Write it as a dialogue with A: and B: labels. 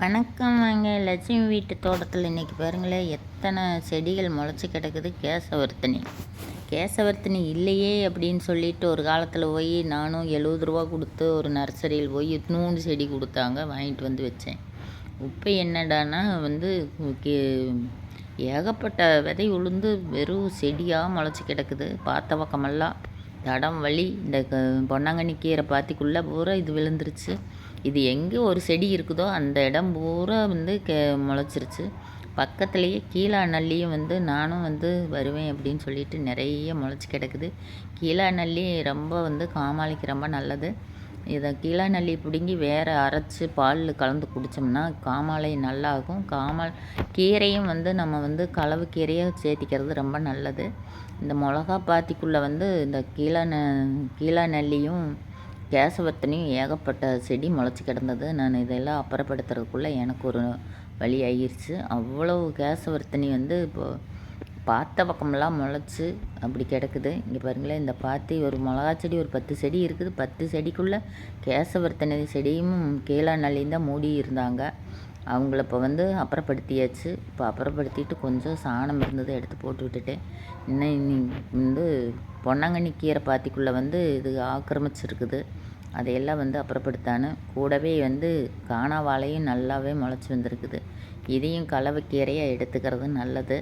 A: வணக்கம் வாங்க. லட்சுமி வீட்டு தோட்டத்தில் இன்றைக்கி பாருங்களேன் எத்தனை செடிகள் முளைச்சி கிடக்குது. கேசவர்த்தினி. கேசவர்த்தினி இல்லையே அப்படின்னு சொல்லிட்டு ஒரு காலத்தில் போய் நானும் எழுபது ரூபா கொடுத்து ஒரு நர்சரியில் போய் நூறு செடி கொடுத்தாங்க வாங்கிட்டு வந்து வச்சேன். இப்போ என்னடானா வந்து ஏகப்பட்ட விதை உளுந்து வெறும் செடியாக முளைச்சி கிடக்குது. பார்த்த பக்கமெல்லாம் தடம் வலி இந்த பொன்னாங்கண்ணி கீரை பாத்திக்குள்ளே பூரா இது விழுந்துருச்சு. இது எங்கே ஒரு செடி இருக்குதோ அந்த இடம் பூரா வந்து கே முளைச்சிருச்சு. பக்கத்துலேயே கீழா நல்லியும் வந்து நானும் வந்து வருவேன் அப்படின்னு சொல்லிட்டு நிறைய முளைச்சி கிடக்குது. கீழா நல்லி ரொம்ப வந்து காமாளிக்கு ரொம்ப நல்லது. இதை கீழா நல்லி பிடுங்கி வேறு அரைச்சி பாலில் கலந்து குடித்தோம்னா காமாலை நல்லாகும். காமல் கீரையும் வந்து நம்ம வந்து களவு கீரையை சேர்த்திக்கிறது ரொம்ப நல்லது. இந்த மிளகா பாத்திக்குள்ளே வந்து இந்த கீழா ந நல்லியும் கேசவர்த்தனையும் ஏகப்பட்ட செடி முளைச்சி கிடந்தது. நான் இதெல்லாம் அப்புறப்படுத்துறதுக்குள்ளே எனக்கு ஒரு வழி ஆகிருச்சு அவ்வளோ கேசவர்த்தனி வந்து இப்போது பார்த்த பக்கமெல்லாம் முளைச்சி அப்படி கிடக்குது. இங்கே பாருங்களேன் இந்த பாத்தி ஒரு மிளகா செடி ஒரு பத்து செடி இருக்குது. பத்து செடிக்குள்ளே கேசவர்த்தனை செடியும் கீழா நள்ளியும் தான் மூடி இருந்தாங்க. அவங்கள இப்போ வந்து அப்புறப்படுத்தியாச்சு. இப்போ அப்புறப்படுத்திட்டு கொஞ்சம் சாணம் இருந்தது எடுத்து போட்டு விட்டுட்டேன். இன்னும் வந்து பொன்னாங்கண்ணி கீரை பாத்திக்குள்ளே வந்து இது ஆக்கிரமிச்சிருக்குது. அதையெல்லாம் வந்து அப்புறப்படுத்தானு கூடவே வந்து காணாவாழையும் நல்லாவே முளைச்சி வந்திருக்குது. இதையும் கலவை கீரையாக எடுத்துக்கிறது நல்லது.